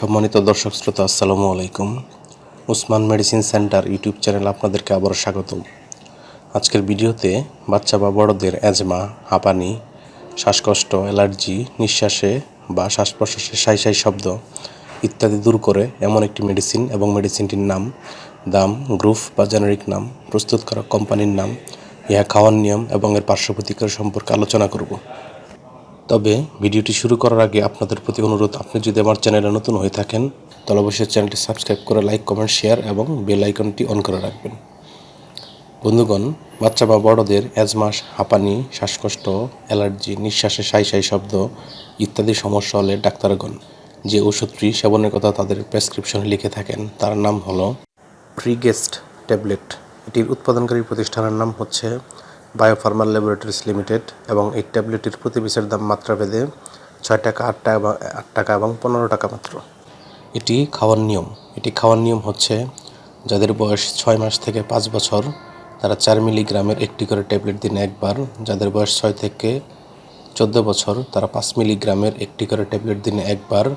সম্মানিত দর্শক শ্রোতা, আসসালামু আলাইকুম। Usman medicine centre YouTube channel আপনাদেরকে আবারও স্বাগতম। আজকের ভিডিওতে বাচ্চা বা বড়দের অ্যাজমা হাঁপানি, শ্বাসকষ্ট, অ্যালার্জি, নিঃশ্বাসে বা শ্বাস প্রশ্বাসে সাই সাই শব্দ ইত্যাদি দূর করে এমন একটি মেডিসিন এবং মেডিসিনটির নাম, দাম গ্রুপ বা জেনারিক নাম, প্রস্তুতকারক কোম্পানির নাম, ইহা খাওয়ার নিয়ম এবং এর পার্শ্ব প্রতিক্রিয়া সম্পর্কে আলোচনা করব। তবে ভিডিওটি শুরু করার আগে আপনাদের প্রতি অনুরোধ, আপনি যদি আমার চ্যানেলে নতুন হয়ে থাকেন, তাহলে অবশ্যই চ্যানেলটি সাবস্ক্রাইব করে লাইক, কমেন্ট, শেয়ার এবং বেল আইকনটি অন করে রাখবেন। বন্ধুগণ, বাচ্চা বা বড়দের অ্যাজমাস হাঁপানি, শ্বাসকষ্ট, অ্যালার্জি নিঃশ্বাসে সাই সাই শব্দ ইত্যাদি সমস্যা হলে ডাক্তারগণ যে ওষুধটি সেবনের কথা তাদের প্রেসক্রিপশনে লিখে থাকেন, তার নাম হলো প্রিগেস্ট ট্যাবলেট। এটির উৎপাদনকারী প্রতিষ্ঠানের নাম হচ্ছে বায়োফার্মাল ল্যাবরেটরিজ লিমিটেড এবং এই ট্যাবলেটটির প্রতি পিসের দাম মাত্রা মাত্রাভেদে ছয় টাকা, আট টাকা বা, আট টাকা এবং পনেরো টাকা মাত্র। এটি খাওয়ার নিয়ম। এটি খাওয়ার নিয়ম হচ্ছে যাদের বয়স ছয় মাস থেকে পাঁচ বছর, তারা চার মিলিগ্রামের একটি করে ট্যাবলেট দিনে একবার। যাদের বয়স ছয় থেকে চোদ্দ বছর, তারা পাঁচ মিলিগ্রামের একটি করে ট্যাবলেট দিনে একবার।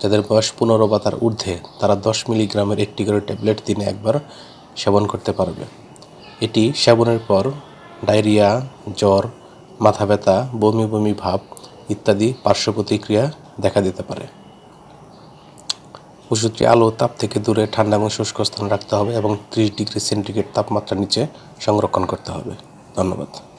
যাদের বয়স পনেরো বা তার ঊর্ধ্বে, তারা দশ মিলিগ্রামের একটি করে ট্যাবলেট দিনে একবার সেবন করতে পারবে। এটি সেবনের পর ডায়রিয়া, জ্বর, মাথা ব্যথা, বমি বমি ভাব ইত্যাদি পার্শ্ব প্রতিক্রিয়া দেখা দিতে পারে। ওষুধটি আলো তাপ থেকে দূরে ঠান্ডা এবং শুষ্ক স্থানে রাখতে হবে এবং ত্রিশ ডিগ্রি সেন্টিগ্রেড তাপমাত্রা নিচে সংরক্ষণ করতে হবে। ধন্যবাদ।